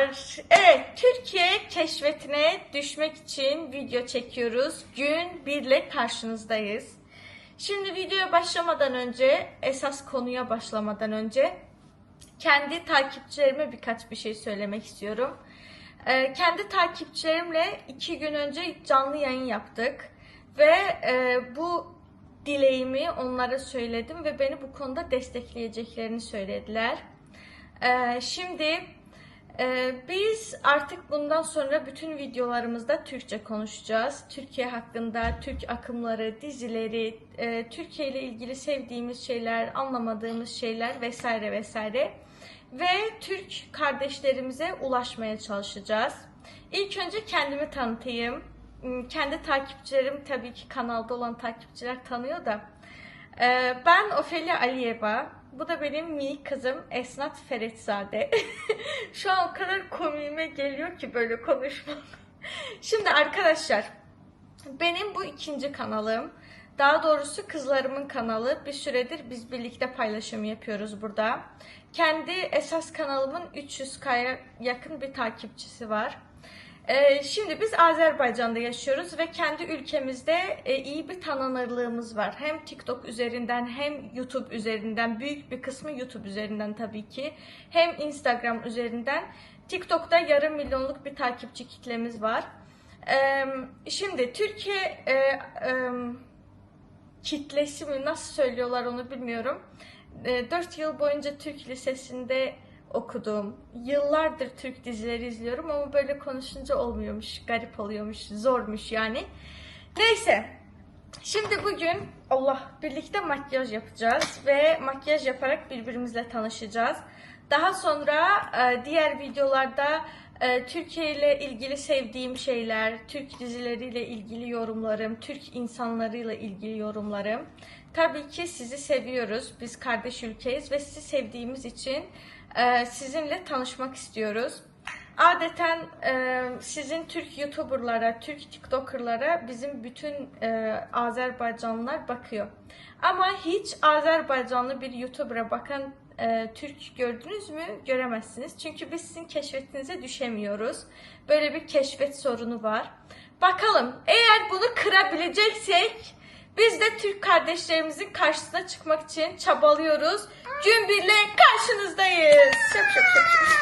Merhabalar. Evet, Türkiye keşfetine düşmek için video çekiyoruz. Gün 1 ile karşınızdayız. Şimdi videoya başlamadan önce, esas konuya başlamadan önce kendi takipçilerime birkaç bir şey söylemek istiyorum. Ee, kendi takipçilerimle iki gün önce canlı yayın yaptık ve e, bu dileğimi onlara söyledim ve beni bu konuda destekleyeceklerini söylediler. Ee, şimdi biz artık bundan sonra bütün videolarımızda Türkçe konuşacağız. Türkiye hakkında, Türk akımları, dizileri, e, Türkiye ile ilgili sevdiğimiz şeyler, anlamadığımız şeyler vesaire vesaire. Ve Türk kardeşlerimize ulaşmaya çalışacağız. İlk önce kendimi tanıtayım. Hmm, Kendi takipçilerim tabii ki kanalda olan takipçiler tanıyor da. Ee, Ben Ofelia Aliyeva. Bu da benim minik kızım Esnat Feretzade. Şu an o kadar komiğime geliyor ki böyle konuşmak. Şimdi arkadaşlar benim bu ikinci kanalım. Daha doğrusu kızlarımın kanalı. Bir süredir biz birlikte paylaşım yapıyoruz burada. Kendi esas kanalımın 300K'ya yakın bir takipçisi var. Ee, şimdi biz Azerbaycan'da yaşıyoruz ve kendi ülkemizde e, iyi bir tanınırlığımız var. Hem TikTok üzerinden hem YouTube üzerinden büyük bir kısmı YouTube üzerinden tabii ki. Hem Instagram üzerinden. TikTok'ta yarım milyonluk bir takipçi kitlemiz var. Ee, şimdi Türkiye e, e, kitlesi mi nasıl söylüyorlar onu bilmiyorum. 4 yıl boyunca Türk Lisesi'nde okudum. Yıllardır Türk dizileri izliyorum ama böyle konuşunca olmuyormuş, garip oluyormuş, zormuş yani. Neyse. Şimdi bugün Allah birlikte makyaj yapacağız ve makyaj yaparak birbirimizle tanışacağız. Daha sonra e, diğer videolarda e, Türkiye ile ilgili sevdiğim şeyler, Türk dizileriyle ilgili yorumlarım, Türk insanlarıyla ilgili yorumlarım. Tabii ki sizi seviyoruz. Biz kardeş ülkeyiz ve sizi sevdiğimiz için e, sizinle tanışmak istiyoruz. Adeten e, sizin Türk YouTuber'lara, Türk TikToker'lara bizim bütün e, Azerbaycanlılar bakıyor. Ama hiç Azerbaycanlı bir YouTuber'a bakan e, Türk gördünüz mü? Göremezsiniz. Çünkü biz sizin keşfetinize düşemiyoruz. Böyle bir keşfet sorunu var. Bakalım eğer bunu kırabileceksek biz de Türk kardeşlerimizin karşısına çıkmak için çabalıyoruz. Gün birle karşınızdayız. Şıp şıp şıp şıp.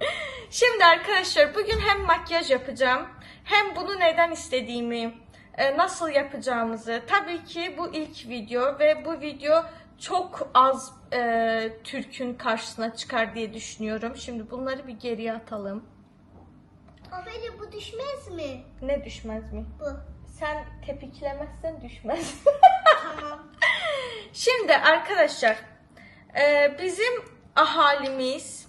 Şimdi arkadaşlar bugün hem makyaj yapacağım hem bunu neden istediğimi, e, nasıl yapacağımızı. Tabii ki bu ilk video ve bu video çok az e, Türk'ün karşısına çıkar diye düşünüyorum. Şimdi bunları bir geriye atalım. Haberi bu düşmez mi? Ne düşmez mi? Bu. Sen tepiklemezsen düşmez. Tamam. Şimdi arkadaşlar e, bizim ahalimiz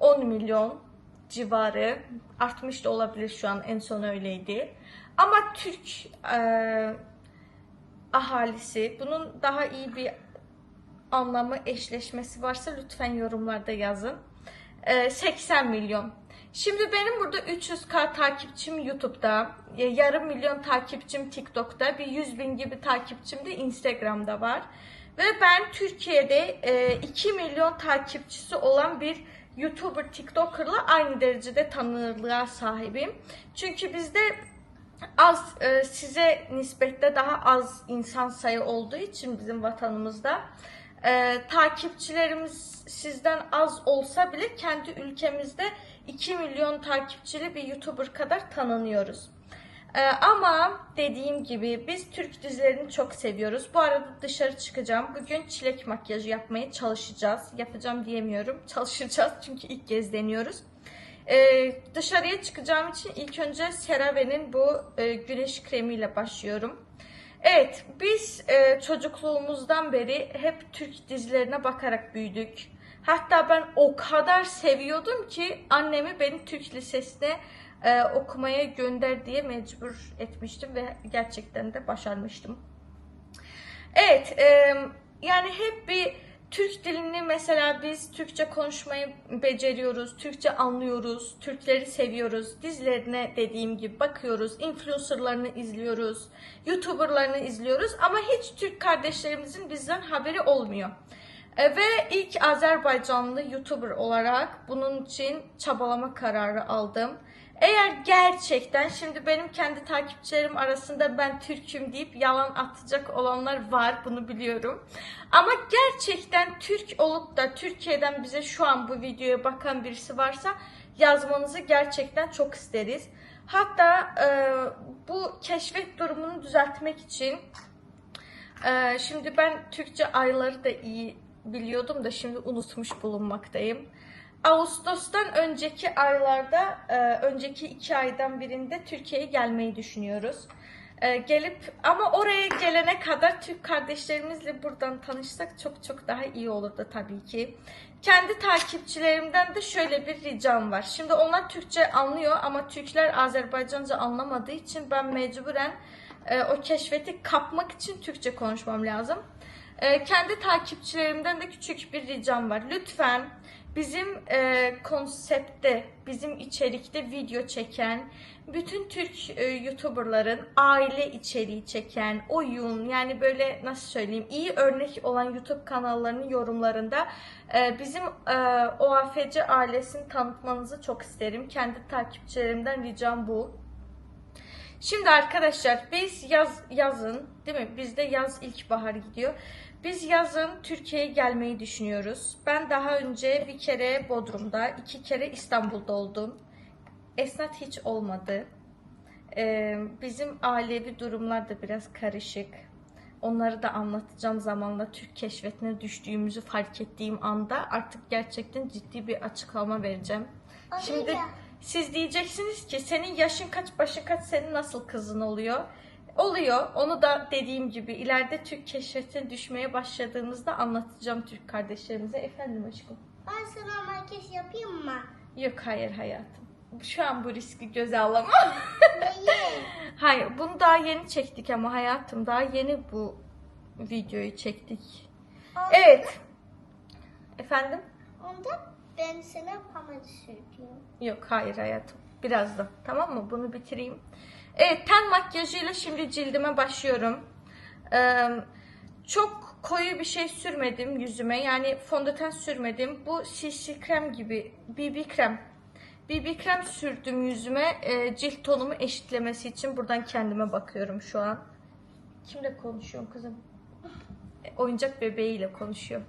10 milyon civarı artmış da olabilir şu an en son öyleydi. Ama Türk e, ahalisi bunun daha iyi bir anlamı eşleşmesi varsa lütfen yorumlarda yazın. E, 80 milyon. Şimdi benim burada 300k takipçim YouTube'da, e, yarım milyon takipçim TikTok'ta, bir 100 bin gibi takipçim de Instagram'da var. Ve ben Türkiye'de e, 2 milyon takipçisi olan bir YouTuber, TikToker'la aynı derecede tanınırlığa sahibim. Çünkü bizde az e, size nispetle daha az insan sayı olduğu için bizim vatanımızda e, takipçilerimiz sizden az olsa bile kendi ülkemizde 2 milyon takipçili bir YouTuber kadar tanınıyoruz. Ee, ama dediğim gibi biz Türk dizilerini çok seviyoruz. Bu arada dışarı çıkacağım. Bugün çilek makyajı yapmaya çalışacağız. Yapacağım diyemiyorum. Çalışacağız çünkü ilk kez deniyoruz. Ee, dışarıya çıkacağım için ilk önce CeraVe'nin bu e, güneş kremiyle başlıyorum. Evet, biz e, çocukluğumuzdan beri hep Türk dizilerine bakarak büyüdük. Hatta ben o kadar seviyordum ki annemi beni Türk lisesine e, okumaya gönder diye mecbur etmiştim ve gerçekten de başarmıştım. Evet, e, yani hep bir Türk dilini mesela biz Türkçe konuşmayı beceriyoruz, Türkçe anlıyoruz, Türkleri seviyoruz. Dizilerine dediğim gibi bakıyoruz, influencerlarını izliyoruz, YouTuberlarını izliyoruz ama hiç Türk kardeşlerimizin bizden haberi olmuyor. E, ve ilk Azerbaycanlı YouTuber olarak bunun için çabalama kararı aldım. Eğer gerçekten şimdi benim kendi takipçilerim arasında ben Türk'üm deyip yalan atacak olanlar var bunu biliyorum. Ama gerçekten Türk olup da Türkiye'den bize şu an bu videoya bakan birisi varsa yazmanızı gerçekten çok isteriz. Hatta e, bu keşfet durumunu düzeltmek için ee, şimdi ben Türkçe ayları da iyi biliyordum da şimdi unutmuş bulunmaktayım. Ağustos'tan önceki aylarda, e, önceki iki aydan birinde Türkiye'ye gelmeyi düşünüyoruz. Ee, gelip ama oraya gelene kadar Türk kardeşlerimizle buradan tanışsak çok çok daha iyi olurdu tabii ki. Kendi takipçilerimden de şöyle bir ricam var. Şimdi onlar Türkçe anlıyor ama Türkler Azerbaycanca anlamadığı için ben mecburen e, o keşfeti kapmak için Türkçe konuşmam lazım. E, kendi takipçilerimden de küçük bir ricam var. Lütfen bizim e, konsepte, bizim içerikte video çeken, bütün Türk e, YouTuber'ların aile içeriği çeken, oyun yani böyle nasıl söyleyeyim iyi örnek olan YouTube kanallarının yorumlarında e, bizim e, OAFC ailesini tanıtmanızı çok isterim. Kendi takipçilerimden ricam bu. Şimdi arkadaşlar biz yaz yazın değil mi? Bizde yaz ilkbahar gidiyor. Biz yazın Türkiye'ye gelmeyi düşünüyoruz. Ben daha önce bir kere Bodrum'da, iki kere İstanbul'da oldum. Esnat hiç olmadı. Ee, bizim ailevi durumlar da biraz karışık. Onları da anlatacağım zamanla Türk keşfetine düştüğümüzü fark ettiğim anda artık gerçekten ciddi bir açıklama vereceğim. Şimdi. Siz diyeceksiniz ki senin yaşın kaç, başın kaç, senin nasıl kızın oluyor? Oluyor. Onu da dediğim gibi ileride Türk keşfetine düşmeye başladığımızda anlatacağım Türk kardeşlerimize. Efendim aşkım. Ben sana makyaj yapayım mı? Yok hayır hayatım. Şu an bu riski göze alamam. Hayır bunu daha yeni çektik ama hayatım daha yeni bu videoyu çektik. Onda- Evet. Efendim? Onda ben sana pamuk sürüyorum. Yok hayır hayatım. Birazdan. Tamam mı? Bunu bitireyim. Evet ten makyajıyla şimdi cildime başlıyorum. Ee, çok koyu bir şey sürmedim yüzüme. Yani fondöten sürmedim. Bu CC krem gibi. BB krem. BB krem sürdüm yüzüme. e, cilt tonumu eşitlemesi için. Buradan kendime bakıyorum şu an. Kimle konuşuyorum kızım? E, Oyuncak bebeğiyle konuşuyorum.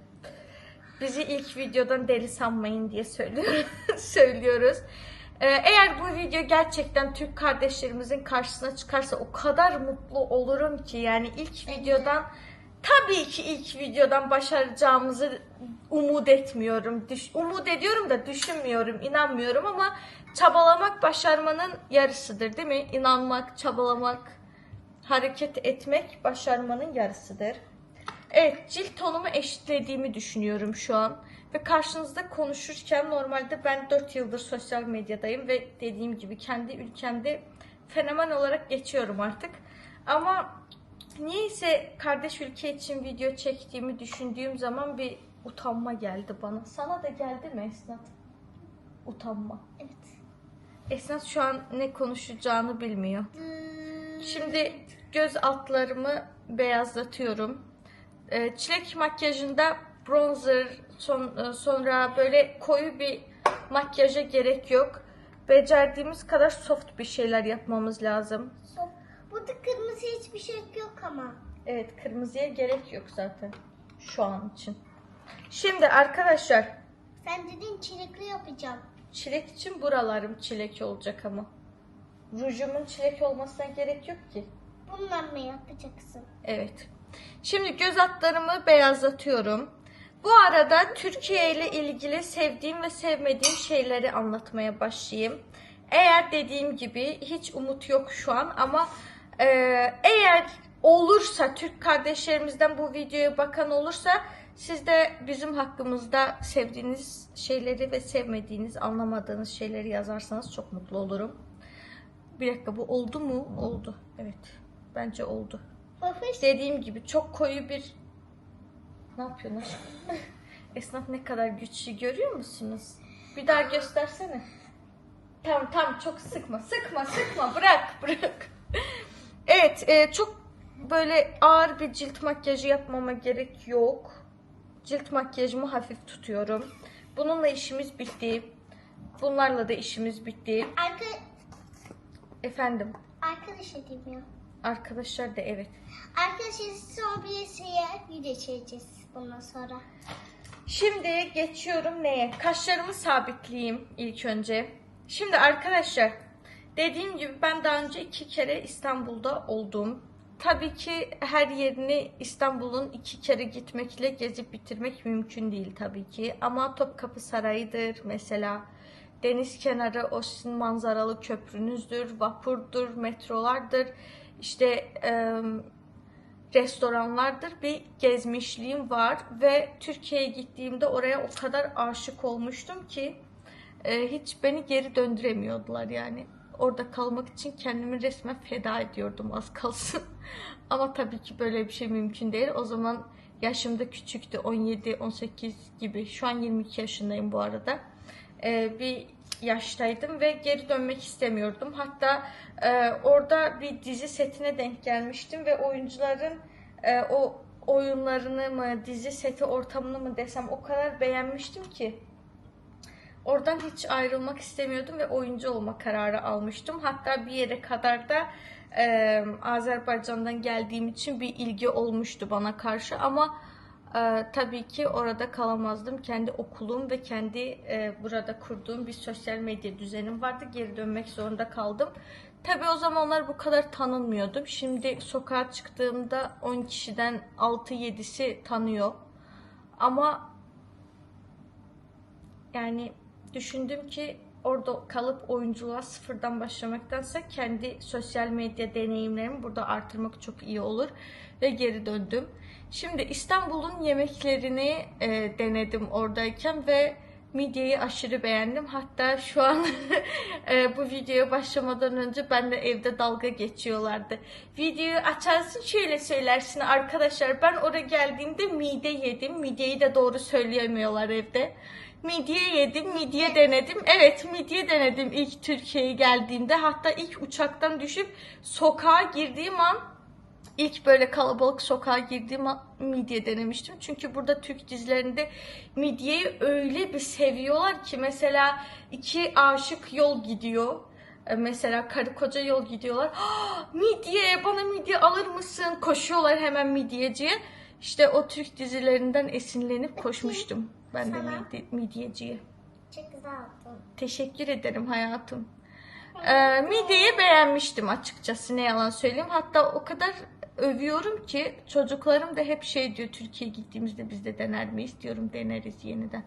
Bizi ilk videodan deli sanmayın diye söylüyor- söylüyoruz. Ee, eğer bu video gerçekten Türk kardeşlerimizin karşısına çıkarsa o kadar mutlu olurum ki yani ilk videodan tabii ki ilk videodan başaracağımızı umut etmiyorum. Düş, umut ediyorum da düşünmüyorum, inanmıyorum ama çabalamak başarmanın yarısıdır değil mi? İnanmak, çabalamak, hareket etmek başarmanın yarısıdır. Evet, cilt tonumu eşitlediğimi düşünüyorum şu an. Ve karşınızda konuşurken normalde ben 4 yıldır sosyal medyadayım ve dediğim gibi kendi ülkemde fenomen olarak geçiyorum artık. Ama niyeyse kardeş ülke için video çektiğimi düşündüğüm zaman bir utanma geldi bana. Sana da geldi mi Esnat? Utanma. Evet. Esnat şu an ne konuşacağını bilmiyor. Hmm, Şimdi göz altlarımı beyazlatıyorum. Ee, Çilek makyajında bronzer son, e, sonra böyle koyu bir makyaja gerek yok. Becerdiğimiz kadar soft bir şeyler yapmamız lazım. so- Burada kırmızı hiçbir şey yok ama. Evet kırmızıya gerek yok zaten şu an için. Şimdi arkadaşlar Sen dedin çilekli yapacağım. çilek için buralarım çilek olacak ama. Rujumun çilek olmasına gerek yok ki. Bununla mı yapacaksın? Evet. Şimdi göz altlarımı beyazlatıyorum. Bu arada Türkiye ile ilgili sevdiğim ve sevmediğim şeyleri anlatmaya başlayayım. Eğer dediğim gibi hiç umut yok şu an ama e, eğer olursa Türk kardeşlerimizden bu videoya bakan olursa siz de bizim hakkımızda sevdiğiniz şeyleri ve sevmediğiniz, anlamadığınız şeyleri yazarsanız çok mutlu olurum. Bir dakika bu oldu mu? Oldu. Evet. Bence oldu. Bakış. Dediğim gibi çok koyu bir... Ne yapıyorsun aşkım? Esnaf ne kadar güçlü görüyor musunuz? Bir daha göstersene. Tamam tamam çok sıkma sıkma sıkma bırak bırak. Evet e, çok böyle ağır bir cilt makyajı yapmama gerek yok. cilt makyajımı hafif tutuyorum. Bununla işimiz bitti. Bunlarla da işimiz bitti. Arka, Efendim, arkadaş edeyim ya. Arkadaşlar da evet. Arkadaşlar son bir şeye video çekeceğiz bundan sonra. Şimdi geçiyorum neye? Kaşlarımı sabitleyeyim ilk önce. Şimdi arkadaşlar dediğim gibi ben daha önce iki kere İstanbul'da oldum. Tabii ki her yerini İstanbul'un iki kere gitmekle gezip bitirmek mümkün değil tabii ki. Ama Topkapı Sarayı'dır mesela. Deniz kenarı o sizin manzaralı köprünüzdür, vapurdur, metrolardır. İşte em, restoranlardır bir gezmişliğim var ve Türkiye'ye gittiğimde oraya o kadar aşık olmuştum ki e, hiç beni geri döndüremiyordular yani. Orada kalmak için kendimi resmen feda ediyordum az kalsın. Ama tabii ki böyle bir şey mümkün değil. O zaman yaşım da küçüktü. 17-18 gibi. Şu an 22 yaşındayım bu arada. E, bir yaştaydım ve geri dönmek istemiyordum. Hatta e, orada bir dizi setine denk gelmiştim ve oyuncuların e, o oyunlarını mı, dizi seti ortamını mı desem o kadar beğenmiştim ki oradan hiç ayrılmak istemiyordum ve oyuncu olma kararı almıştım. Hatta bir yere kadar da e, Azerbaycan'dan geldiğim için bir ilgi olmuştu bana karşı ama e, tabii ki orada kalamazdım. Kendi okulum ve kendi e, burada kurduğum bir sosyal medya düzenim vardı. Geri dönmek zorunda kaldım. Tabii o zamanlar bu kadar tanınmıyordum. Şimdi sokağa çıktığımda 10 kişiden 6-7'si tanıyor. Ama yani düşündüm ki orada kalıp oyunculuğa sıfırdan başlamaktansa kendi sosyal medya deneyimlerimi burada artırmak çok iyi olur ve geri döndüm. Şimdi İstanbul'un yemeklerini e, denedim oradayken ve midyeyi aşırı beğendim. Hatta şu an e, bu videoya başlamadan önce benle evde dalga geçiyorlardı. Videoyu açarsın şöyle söylersin arkadaşlar ben oraya geldiğimde mide yedim. Midyeyi de doğru söyleyemiyorlar evde. Midye yedim, midye denedim. Evet, midye denedim ilk Türkiye'ye geldiğimde. Hatta ilk uçaktan düşüp sokağa girdiğim an ilk böyle kalabalık sokağa girdiğim midye denemiştim. Çünkü burada Türk dizilerinde midyeyi öyle bir seviyorlar ki mesela iki aşık yol gidiyor. E, Mesela karı koca yol gidiyorlar. "Ah, midye bana midye alır mısın? Koşuyorlar hemen midyeciye. İşte o Türk dizilerinden esinlenip koşmuştum. Ben de midye, midyeciye. Çok güzel oldu. Teşekkür ederim hayatım. Ee, midyeyi beğenmiştim açıkçası ne yalan söyleyeyim. Hatta o kadar övüyorum ki çocuklarım da hep şey diyor Türkiye'ye gittiğimizde biz de dener miyiz diyorum deneriz yeniden.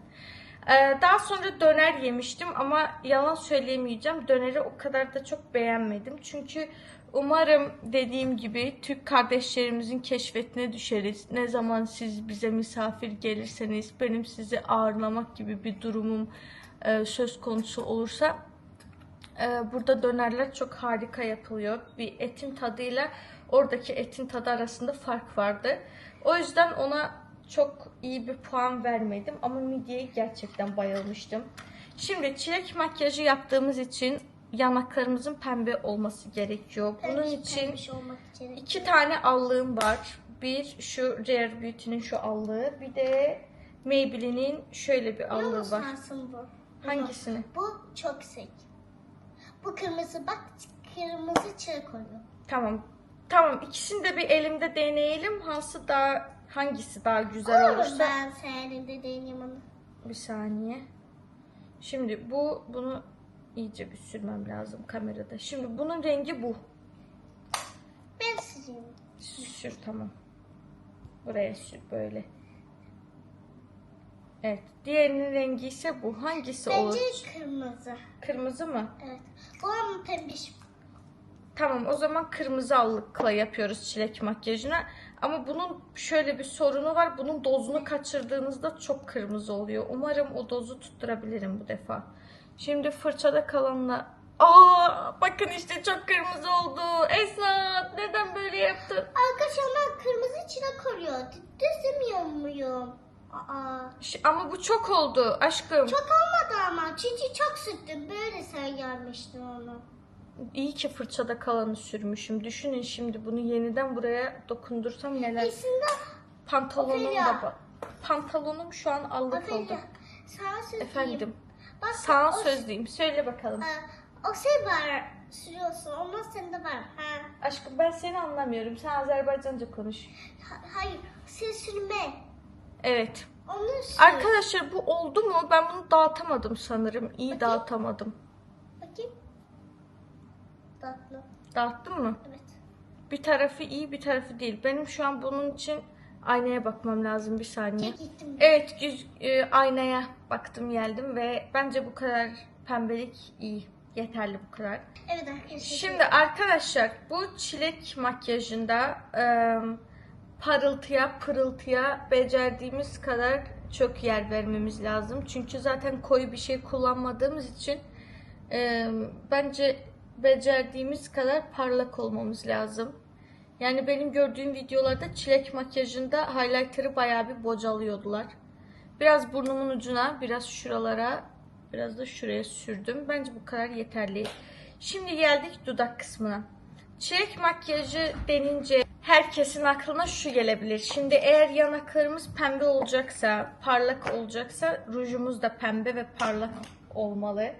Ee, daha sonra döner yemiştim ama yalan söyleyemeyeceğim. Döneri o kadar da çok beğenmedim. Çünkü umarım dediğim gibi Türk kardeşlerimizin keşfetine düşeriz. Ne zaman siz bize misafir gelirseniz benim sizi ağırlamak gibi bir durumum e, söz konusu olursa ee, burada dönerler çok harika yapılıyor. Bir etin tadıyla oradaki etin tadı arasında fark vardı. O yüzden ona çok iyi bir puan vermedim ama midyeye gerçekten bayılmıştım. Şimdi çilek makyajı yaptığımız için yanaklarımızın pembe olması gerekiyor. Bunun için için. iki tane allığım var. Bir şu Rare Beauty'nin şu allığı, bir de Maybelline'in şöyle bir allığı var. bu? Hangisini? Bu çok sık. Bu kırmızı bak kırmızı çığ koyuyor. Tamam. Tamam ikisini de bir elimde deneyelim. Hangisi daha hangisi daha güzel Olur olursa. ben senin de deneyim onu. Bir saniye. Şimdi bu bunu iyice bir sürmem lazım kamerada. Şimdi bunun rengi bu. Ben süreyim. Sür tamam. Buraya sür böyle. Evet. Diğerinin rengi ise bu. Hangisi olur? Bence kırmızı. Kırmızı mı? Evet. Bu ama pembiş. Tamam o zaman kırmızı allıkla yapıyoruz çilek makyajını. Ama bunun şöyle bir sorunu var. Bunun dozunu kaçırdığınızda çok kırmızı oluyor. Umarım o dozu tutturabilirim bu defa. Şimdi fırçada kalanla... Aa, bakın işte çok kırmızı oldu. Esat neden böyle yaptın? Arkadaşlar ben kırmızı çilek koruyor. Düzemiyor muyum? Aa. Ama bu çok oldu aşkım. Çok olmadı ama çünkü çok sürdüm. Böyle sen gelmiştin onu. İyi ki fırçada kalanı sürmüşüm. Düşünün şimdi bunu yeniden buraya dokundursam neler. Aslında Pantolonum da bak. pantolonum şu an allık oldu. Sana söz Efendim. Bak, Sana söz diyeyim. Söyle bakalım. o şey var sürüyorsun. Ondan sende var. Ha. Aşkım ben seni anlamıyorum. Sen Azerbaycanca konuş. Ha- Hayır. Sen sürme. Evet. Onu sür. Arkadaşlar bu oldu mu? Ben bunu dağıtamadım sanırım. İyi Bakayım. dağıtamadım. Tatlı. Dağıttın mı? Evet. Bir tarafı iyi bir tarafı değil. Benim şu an bunun için aynaya bakmam lazım bir saniye. Gittim. Evet yüz, e, aynaya baktım geldim ve bence bu kadar pembelik iyi. Yeterli bu kadar. Evet arkadaşlar. Şimdi arkadaşlar bu çilek makyajında e, parıltıya pırıltıya becerdiğimiz kadar çok yer vermemiz lazım. Çünkü zaten koyu bir şey kullanmadığımız için e, bence becerdiğimiz kadar parlak olmamız lazım. Yani benim gördüğüm videolarda çilek makyajında highlighter'ı bayağı bir bocalıyordular. Biraz burnumun ucuna, biraz şuralara, biraz da şuraya sürdüm. Bence bu kadar yeterli. Şimdi geldik dudak kısmına. Çilek makyajı denince herkesin aklına şu gelebilir. Şimdi eğer yanaklarımız pembe olacaksa, parlak olacaksa rujumuz da pembe ve parlak olmalı.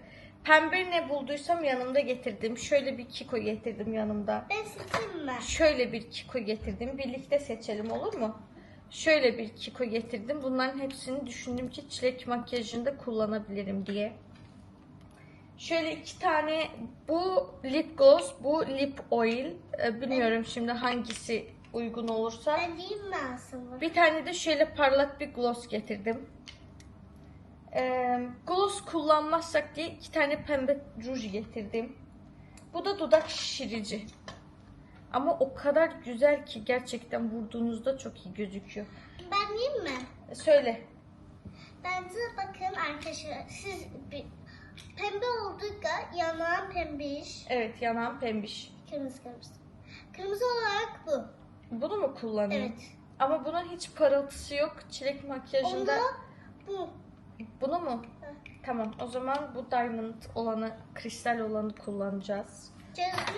Pembe ne bulduysam yanımda getirdim. Şöyle bir kiko getirdim yanımda. Ben seçeyim mi? Şöyle bir kiko getirdim. Birlikte seçelim olur mu? Şöyle bir kiko getirdim. Bunların hepsini düşündüm ki çilek makyajında kullanabilirim diye. Şöyle iki tane bu lip gloss, bu lip oil. Ee, Bilmiyorum şimdi hangisi uygun olursa. Ben diyeyim mi aslında? Bir tane de şöyle parlak bir gloss getirdim. Ee, gloss kullanmazsak diye iki tane pembe ruj getirdim. Bu da dudak şişirici. Ama o kadar güzel ki gerçekten vurduğunuzda çok iyi gözüküyor. Ben diyeyim mi? E, Söyle. Bence bakın arkadaşlar siz bir, pembe oldukça yanağın pembiş. Evet yanağım pembiş. Kırmızı kırmızı. Kırmızı olarak bu. Bunu mu kullanayım? Evet. Ama bunun hiç parıltısı yok. Çilek makyajında. Onda bu. Bunu mu? Tamam o zaman bu diamond olanı, kristal olanı kullanacağız.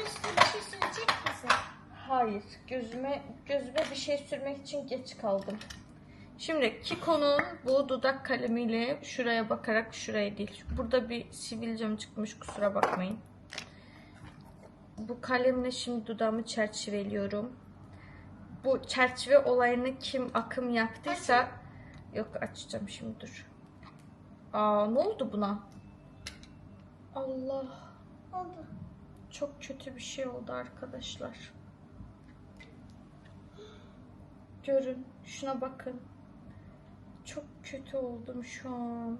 Üstüne bir şey sürecek misin? Hayır, gözüme gözüme bir şey sürmek için geç kaldım. Şimdi Kiko'nun bu dudak kalemiyle şuraya bakarak şuraya değil. Burada bir sivilcem çıkmış kusura bakmayın. Bu kalemle şimdi dudağımı çerçeveliyorum. Bu çerçeve olayını kim akım yaptıysa yok açacağım şimdi dur. Aa ne oldu buna? Allah Oldu. çok kötü bir şey oldu arkadaşlar. Görün, şuna bakın. Çok kötü oldum şu an.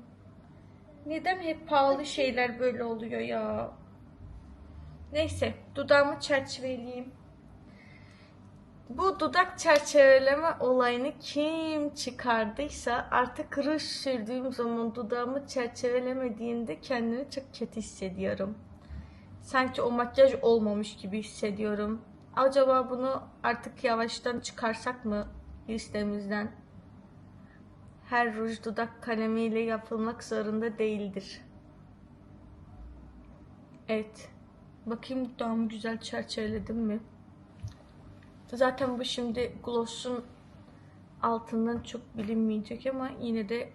Neden hep pahalı şeyler böyle oluyor ya? Neyse, dudağımı çerçeveleyeyim. Bu dudak çerçeveleme olayını kim çıkardıysa artık ruj sürdüğüm zaman dudağımı çerçevelemediğinde kendimi çok kötü hissediyorum. Sanki o makyaj olmamış gibi hissediyorum. Acaba bunu artık yavaştan çıkarsak mı listemizden? Her ruj dudak kalemiyle yapılmak zorunda değildir. Evet. Bakayım dudağımı güzel çerçeveledim mi? Zaten bu şimdi gloss'un altından çok bilinmeyecek ama yine de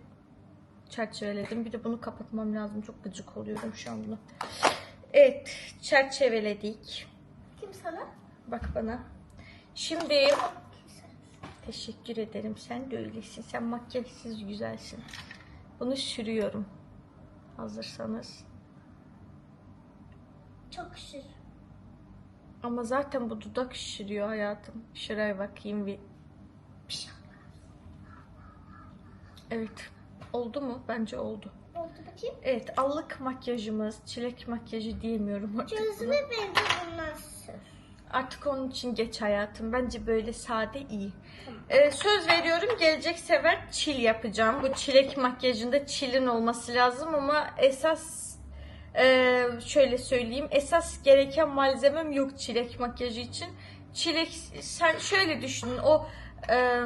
çerçeveledim. Bir de bunu kapatmam lazım. Çok gıcık oluyorum şu an buna. Evet, çerçeveledik. Kim sana? Bak bana. Şimdi teşekkür ederim. Sen de öylesin. Sen makyajsız güzelsin. Bunu sürüyorum. Hazırsanız. Çok şır. Ama zaten bu dudak şişiriyor hayatım. Şuraya bakayım bir. Evet. Oldu mu? Bence oldu. Oldu bakayım. Evet, allık makyajımız, çilek makyajı diyemiyorum artık. Gözüme bundan sür. Artık onun için geç hayatım. Bence böyle sade iyi. Ee, söz veriyorum gelecek sefer çil yapacağım. Bu çilek makyajında çilin olması lazım ama esas e, şöyle söyleyeyim. Esas gereken malzemem yok çilek makyajı için. Çilek sen şöyle düşünün o e,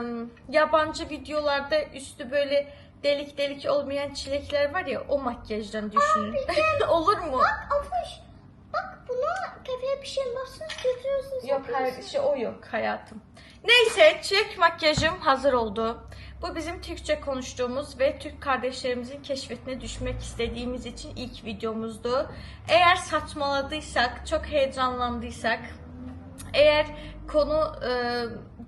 yabancı videolarda üstü böyle delik delik olmayan çilekler var ya o makyajdan düşünün. Olur mu? Bak Afuş. Bak buna kafaya bir şey basın götürürsün. Yok hayır, şey, o yok hayatım. Neyse çilek makyajım hazır oldu. Bu bizim Türkçe konuştuğumuz ve Türk kardeşlerimizin keşfetine düşmek istediğimiz için ilk videomuzdu. Eğer saçmaladıysak, çok heyecanlandıysak, eğer konu e,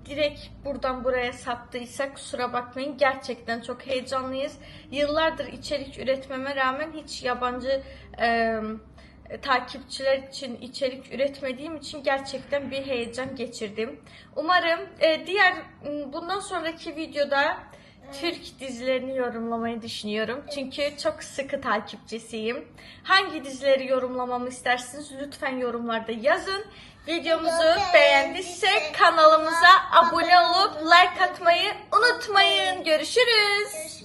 direkt buradan buraya saptıysa kusura bakmayın. Gerçekten çok heyecanlıyız. Yıllardır içerik üretmeme rağmen hiç yabancı e, takipçiler için içerik üretmediğim için gerçekten bir heyecan geçirdim. Umarım e, diğer bundan sonraki videoda Türk dizilerini yorumlamayı düşünüyorum. Çünkü çok sıkı takipçisiyim. Hangi dizileri yorumlamamı istersiniz lütfen yorumlarda yazın. Videomuzu beğendiysek kanalımıza abone olup like atmayı unutmayın. Görüşürüz.